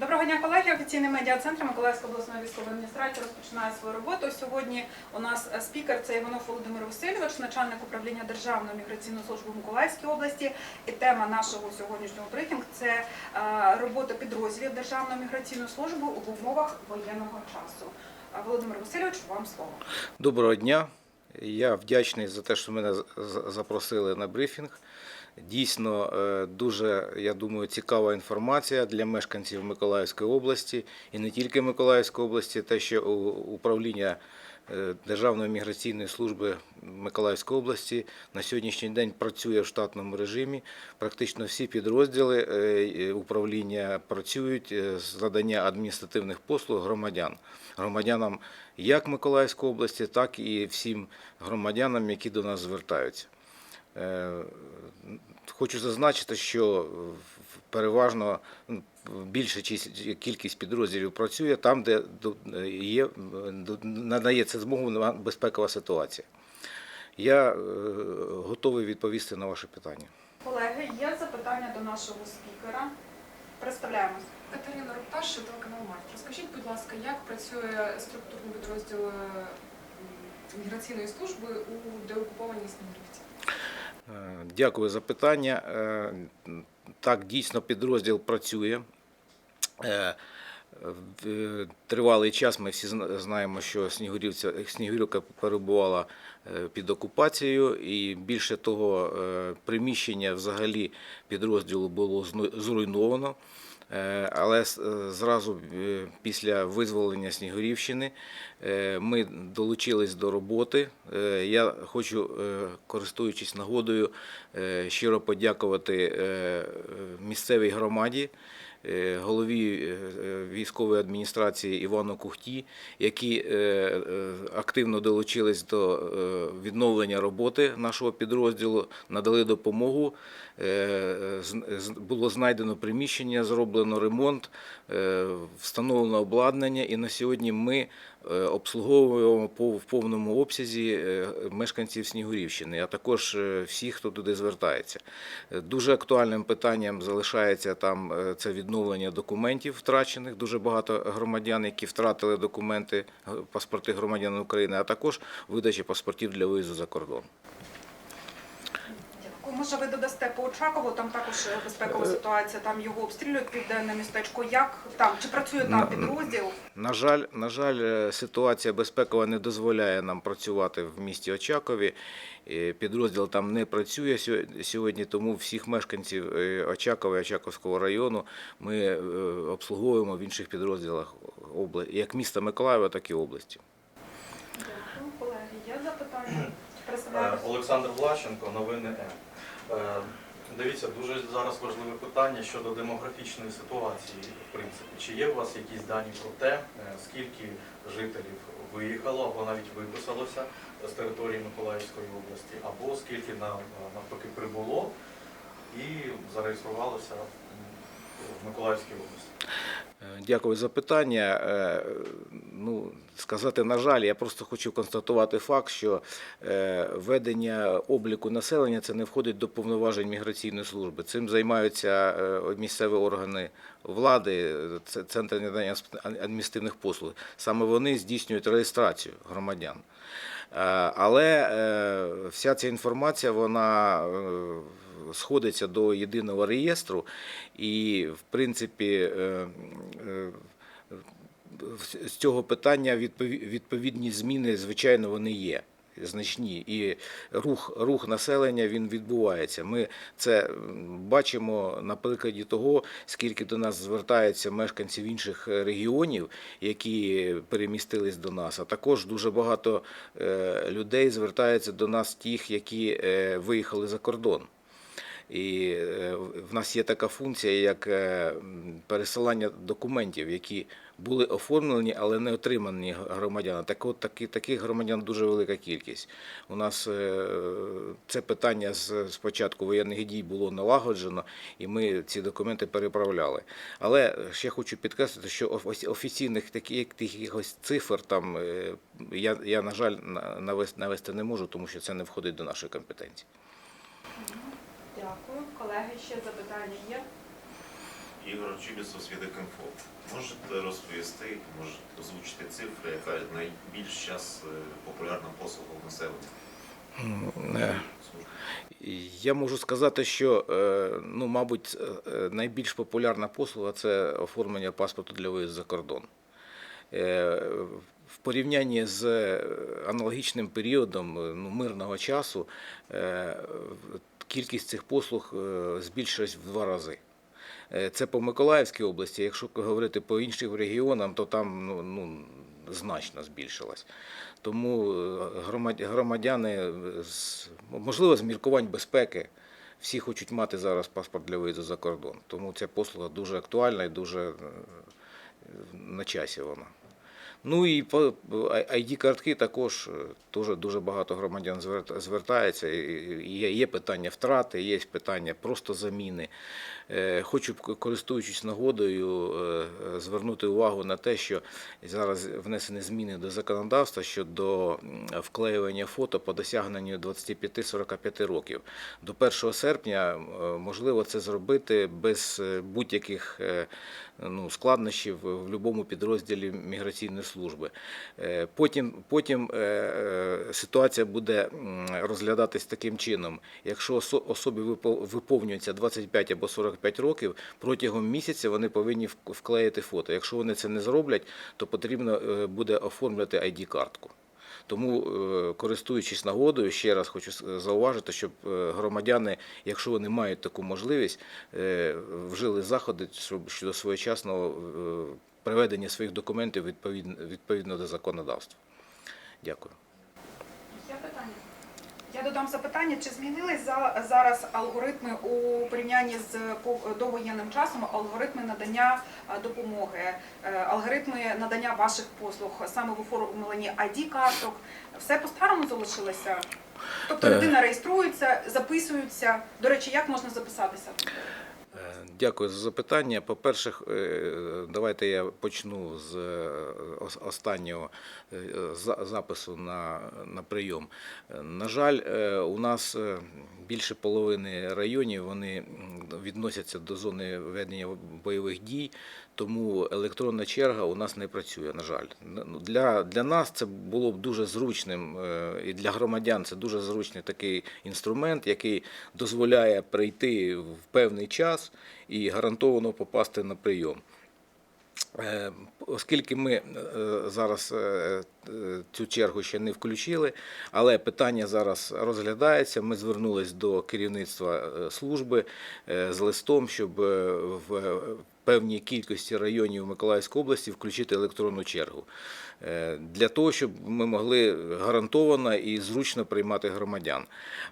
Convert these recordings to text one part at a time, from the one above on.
Доброго дня, колеги. Офіційний медіа-центр Миколаївської обласної військової адміністрації розпочинає свою роботу. Сьогодні у нас е, спікер це Іванов Володимир Васильович, начальник управління Державної міграційної служби Миколаївській області. І тема нашого сьогоднішнього брифінгу це е, робота підрозділів Державної міграційної служби в умовах воєнного часу. Е, Володимир Васильович, вам слово. Доброго дня. Я вдячний за те, що мене запросили на брифінг. Дійсно, е, дуже, я думаю, цікава інформація для мешканців Миколаївської області і не тільки Миколаївської області, те, що управління е, Державної міграційної служби Миколаївської області на сьогоднішній день працює в штатному режимі. Практично всі підрозділи е, управління працюють з надання адміністративних послуг громадян, громадянам як Миколаївської області, так і всім громадянам, які до нас звертаються. Е, Хочу зазначити, що переважно більша чис- кількість підрозділів працює там, де до- є, до- надається змогу на безпекова ситуація. Я е, готовий відповісти на ваше питання. Колеги, є запитання до нашого спікера. Представляємось. Катерина Рупташ, телеканал Март. Розкажіть, будь ласка, як працює структурний підрозділ міграційної служби у деокупованій Снігурівці? Е, Дякую за питання. Е, Так, дійсно, підрозділ працює. Е, Тривалий час ми всі знаємо, що Снігурівця, Снігурівка перебувала під окупацією, і більше того, приміщення взагалі підрозділу було зруйновано. Е, Але е, зразу е, після визволення Снігурівщини ми долучились до роботи. Я хочу, користуючись нагодою, щиро подякувати місцевій громаді, голові е, е, військової адміністрації Івану Кухті, які е, е, активно долучились до е, відновлення роботи нашого підрозділу, надали допомогу. Е, Було знайдено приміщення, зроблено ремонт, е, встановлено обладнання, і на сьогодні ми е, обслуговуємо в повному обсязі е, мешканців Снігурівщини, а також е, всіх, хто туди звертається. Е, Дуже актуальним питанням залишається там е, це відновлення документів втрачених. Дуже багато громадян, які втратили документи, паспорти громадян України, а також видача паспортів для виїзду за кордон. Може, ви додасте по Очакову, там також е, безпекова ситуація, там його обстрілюють південне містечко. Як там? Чи працює там На- підрозділ? На жаль, на жаль, е, ситуація безпекова не дозволяє нам працювати в місті Очакові. Е, Підрозділ там не працює сьо- сьогодні, тому всіх мешканців е, Очакова і Очаковського району ми е, обслуговуємо в інших підрозділах обла- як міста Миколаєва, так і області. Дякую, колеги. Є запитання? Е, Олександр Влащенко, новини М. Е, Дивіться, дуже зараз важливе питання щодо демографічної ситуації, в принципі. Чи є у вас якісь дані про те, е, скільки жителів виїхало або навіть виписалося з території Миколаївської області, або скільки на- навпаки прибуло і зареєструвалося в Миколаївській області? Е, Дякую за питання. Е, Ну, сказати, на жаль, я просто хочу констатувати факт, що е, ведення обліку населення це не входить до повноважень міграційної служби. Цим займаються місцеві органи влади, це центр надання адміністративних послуг. Саме вони здійснюють реєстрацію громадян. Але вся ця інформація вона сходиться до єдиного реєстру, і в принципі. е, е, з цього питання відповідні зміни, звичайно, вони є. Значні і рух, рух населення він відбувається. Ми це бачимо на прикладі того, скільки до нас звертаються мешканців інших регіонів, які перемістились до нас. А також дуже багато е, людей звертаються до нас, тих, які виїхали за кордон. І е, в нас є така функція, як е, пересилання документів, які були оформлені, але не отримані громадянам. Так от такі, таких громадян дуже велика кількість. У нас е, це питання з початку воєнних дій було налагоджено, і ми ці документи переправляли. Але ще хочу підкреслити, що офі- офіційних таких цифр там я, я на жаль, на- навести, навести не можу, тому що це не входить до нашої компетенції. Дякую. Колеги, ще запитання є? Ігор Чубісов, Свідок Інфо. Можете розповісти, може озвучити цифри, яка найбільш зараз популярна послуга? М, е, Я можу сказати, що е, ну, мабуть, е, найбільш популярна послуга це оформлення паспорту для виїзду за кордон. Е, В порівнянні з е, аналогічним періодом е, ну, мирного часу е, кількість цих послуг е, збільшилась в два рази. Е, Це по Миколаївській області. Якщо говорити по іншим регіонам, то там ну, ну, значно збільшилась. Тому е, громадяни, можливо, з міркувань безпеки, всі хочуть мати зараз паспорт для виїзду за кордон. Тому ця послуга дуже актуальна і дуже на часі вона. Ну і по ID-картки також е, дуже, дуже багато громадян звер- звертається. Є, питання втрати, є питання просто заміни. Е, Хочу, користуючись нагодою, е, звернути увагу на те, що зараз внесені зміни до законодавства щодо вклеювання фото по досягненню 25-45 років. До 1 серпня можливо це зробити без будь-яких ну, складнощів в будь-якому підрозділі міграційної служби. Е, Потім, потім е, е, ситуація буде розглядатись таким чином. Якщо особі випо- виповнюється 25 або 45 років, протягом місяця вони повинні вклеїти фото. Якщо вони це не зроблять, то потрібно буде оформляти ID-картку. Тому, е, користуючись нагодою, ще раз хочу зауважити, щоб громадяни, якщо вони мають таку можливість, вжили заходи щодо своєчасного приведення своїх документів відповідно, відповідно до законодавства. Дякую. Є питання? Я додам запитання, чи змінились за- зараз алгоритми у порівнянні з довоєнним часом, алгоритми надання е, допомоги, е, алгоритми надання ваших послуг саме в оформленні ID-карток. Все по-старому залишилося? Тобто Е. людина реєструється, записується. До речі, як можна записатися? Дякую за запитання. По-перше, е, давайте я почну з е, останнього е, запису на, на прийом. На жаль, у нас більше половини районів вони відносяться до зони ведення бойових дій, тому електронна черга у нас не працює, на жаль. Ну, Для, для нас це було б дуже зручним, і для громадян це дуже зручний такий інструмент, який дозволяє прийти в певний час і гарантовано попасти на прийом. Е, Оскільки ми е, зараз е, цю чергу ще не включили, але питання зараз розглядається. Ми звернулись до керівництва служби з листом, щоб в певній кількості районів Миколаївської області включити електронну чергу. Е, Для того, щоб ми могли гарантовано і зручно приймати громадян.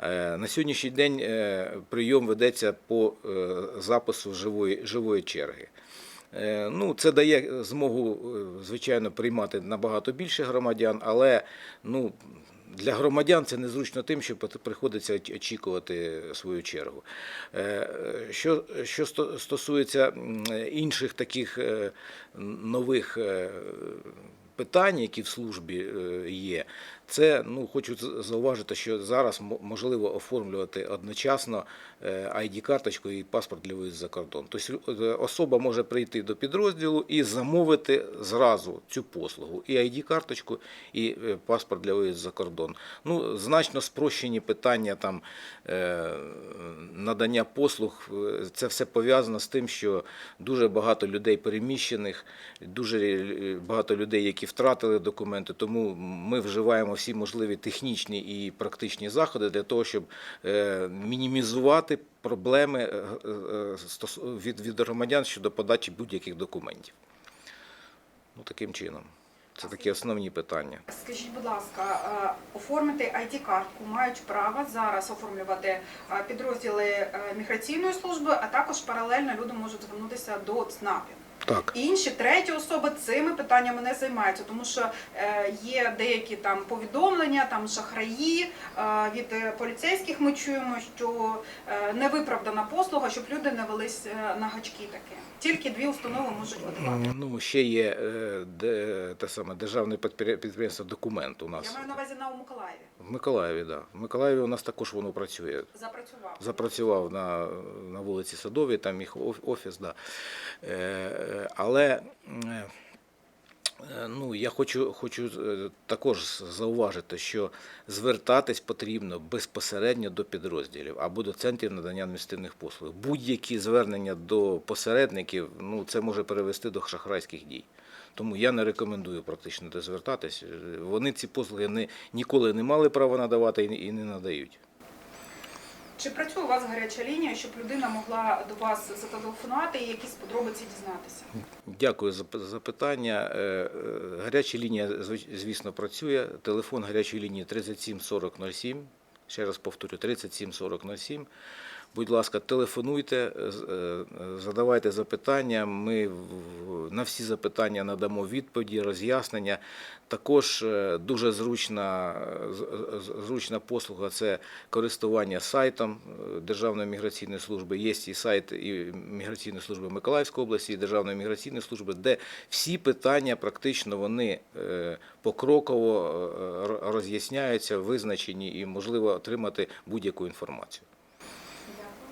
Е, На сьогоднішній день е, прийом ведеться по запису живої, живої черги. Ну, це дає змогу, звичайно, приймати набагато більше громадян, але ну, для громадян це незручно тим, що приходиться очікувати свою чергу. Е, Що, що сто- стосується інших таких е, нових е, питань, які в службі є, це ну хочу зауважити, що зараз можливо оформлювати одночасно е, ID-карточку і паспорт для виїзду за кордон. Тобто е, особа може прийти до підрозділу і замовити зразу цю послугу: і ID-карточку, і е, паспорт для виїзду за кордон. Ну значно спрощені питання там надання послуг. Це все пов'язано з тим, що дуже багато людей переміщених, дуже багато людей, які втратили документи. Тому ми вживаємо всі можливі технічні і практичні заходи для того, щоб е, мінімізувати проблеми е, е, від, громадян щодо подачі будь-яких документів. Ну, таким чином. Це такі основні питання. Скажіть, будь ласка, оформити ID-картку мають право зараз оформлювати підрозділи міграційної служби, а також паралельно люди можуть звернутися до ЦНАПів. Так. Інші треті особи цими питаннями не займаються, тому що е, є деякі там повідомлення, там шахраї е, від поліцейських. Ми чуємо, що е, невиправдана послуга, щоб люди не велись е, на гачки таке. Тільки дві установи можуть видавати. Ну, ще є е, де, те саме державне підпри- підприємство документ у нас Я маю на увазі на Миколаєві. В Миколаєві, так. Да. В Миколаєві у нас також воно працює. Запрацював. Запрацював на, на вулиці Садовій, там їх оф- офіс, да. Е, е, але е, е, ну, я хочу, хочу е, також зауважити, що звертатись потрібно безпосередньо до підрозділів або до центрів надання адміністративних послуг. Будь-які звернення до посередників, ну, це може перевести до шахрайських дій. Тому я не рекомендую практично де звертатись. Е, Вони ці послуги не, ніколи не мали права надавати і, і не надають. Чи працює у вас гаряча лінія, щоб людина могла до вас зателефонувати і якісь подробиці дізнатися? Дякую за запитання. Е, е, Гаряча лінія, звісно, працює. Телефон гарячої лінії 37 40 07. Ще раз повторю, 37 40 07. Будь ласка, телефонуйте, з- е, задавайте запитання. Ми на всі запитання надамо відповіді, роз'яснення. Також е, дуже зручна, е, зручна послуга це користування сайтом е, Державної міграційної служби. Є і сайт і міграційної служби Миколаївської області, і Державної міграційної служби, де всі питання практично вони е, покроково е, роз'ясняються, визначені і можливо отримати будь-яку інформацію.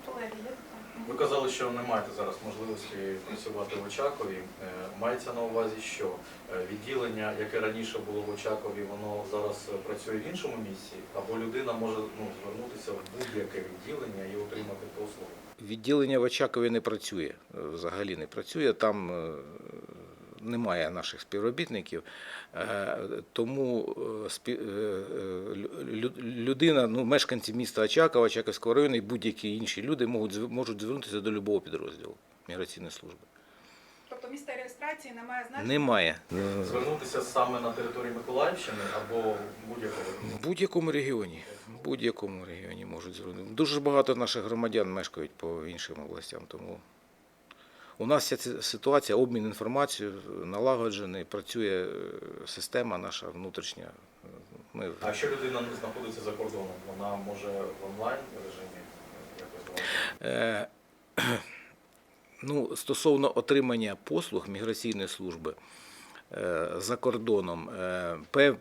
Дякую, колеги. Є питання? Ви казали, що не маєте зараз можливості працювати в Очакові. Е, Мається на увазі, що е, відділення, яке раніше було в Очакові, воно зараз е, працює в іншому місці, або людина може ну, звернутися в будь-яке відділення і отримати послугу. Відділення в Очакові не працює, взагалі не працює. Там немає наших співробітників. Е, Тому е, е, лю- людина, ну, мешканці міста Очакова, Очаковського району і будь-які інші люди можуть, можуть звернутися до будь-якого підрозділу міграційної служби. Тобто місце реєстрації не має значення? Немає. Звернутися саме на території Миколаївщини або будь-якого. В будь-якому регіоні. В будь-якому регіоні можуть звернути. Дуже багато наших громадян мешкають по іншим областям. Тому у нас ця ситуація, обмін інформацією налагоджений, працює е, система наша внутрішня. Ми А якщо людина знаходиться за кордоном, вона може в онлайн режимі якось Е, Ну, стосовно отримання послуг міграційної служби е, за кордоном,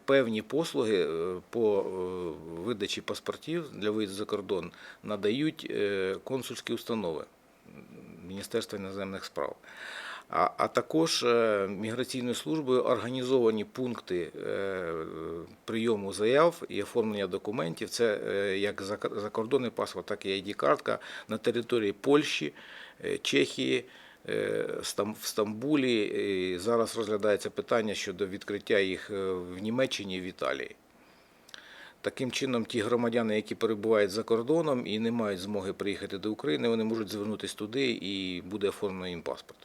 певні послуги по видачі паспортів для виїзду за кордон надають консульські установи Міністерства іноземних справ. А, а також е, міграційною службою організовані пункти е, прийому заяв і оформлення документів. Це е, як закордонний паспорт, так і ID-картка на території Польщі, Чехії, в Стамбулі. І зараз розглядається питання щодо відкриття їх в Німеччині і в Італії. Таким чином, ті громадяни, які перебувають за кордоном і не мають змоги приїхати до України, вони можуть звернутися туди і буде оформлено їм паспорт.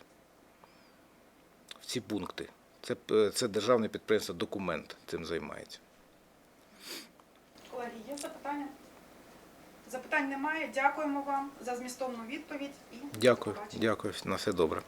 В ці пункти. Це, це державне підприємство документ цим займається. Колеги, є запитання? Запитань немає. Дякуємо вам за змістовну відповідь і Дякую, дякую, на все добре.